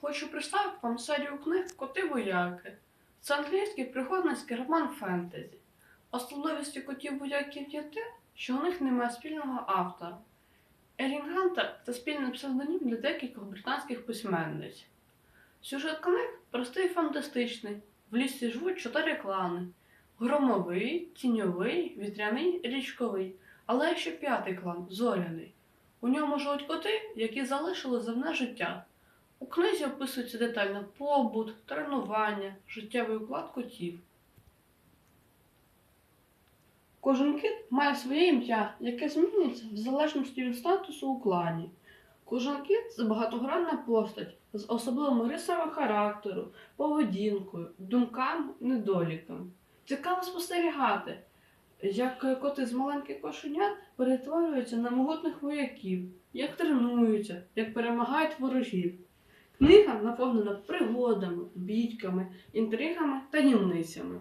Хочу представити вам серію книг Коти вояки. Це англійський пригодницький роман фентезі. Особливістю котів вояків є те, що у них немає спільного автора. Ерін Гантер це спільний псевдонім для декількох британських письменниць. Сюжет книг простий і фантастичний. В лісі живуть чотири клани: громовий, тіньовий, вітряний, річковий, але ще п'ятий клан зоряний. У ньому живуть коти, які залишили земне життя. У книзі описується детально побут, тренування, життєвий уклад котів. Кожен кіт має своє ім'я, яке змінюється в залежності від статусу у клані. Кожен кіт це багатогранна постать з особливими рисами характеру, поведінкою, думками, недоліками. Цікаво спостерігати, як коти з маленьких кошенят перетворюються на могутних вояків, як тренуються, як перемагають ворогів. Книга наповнена пригодами, бійками, інтригами та німницями.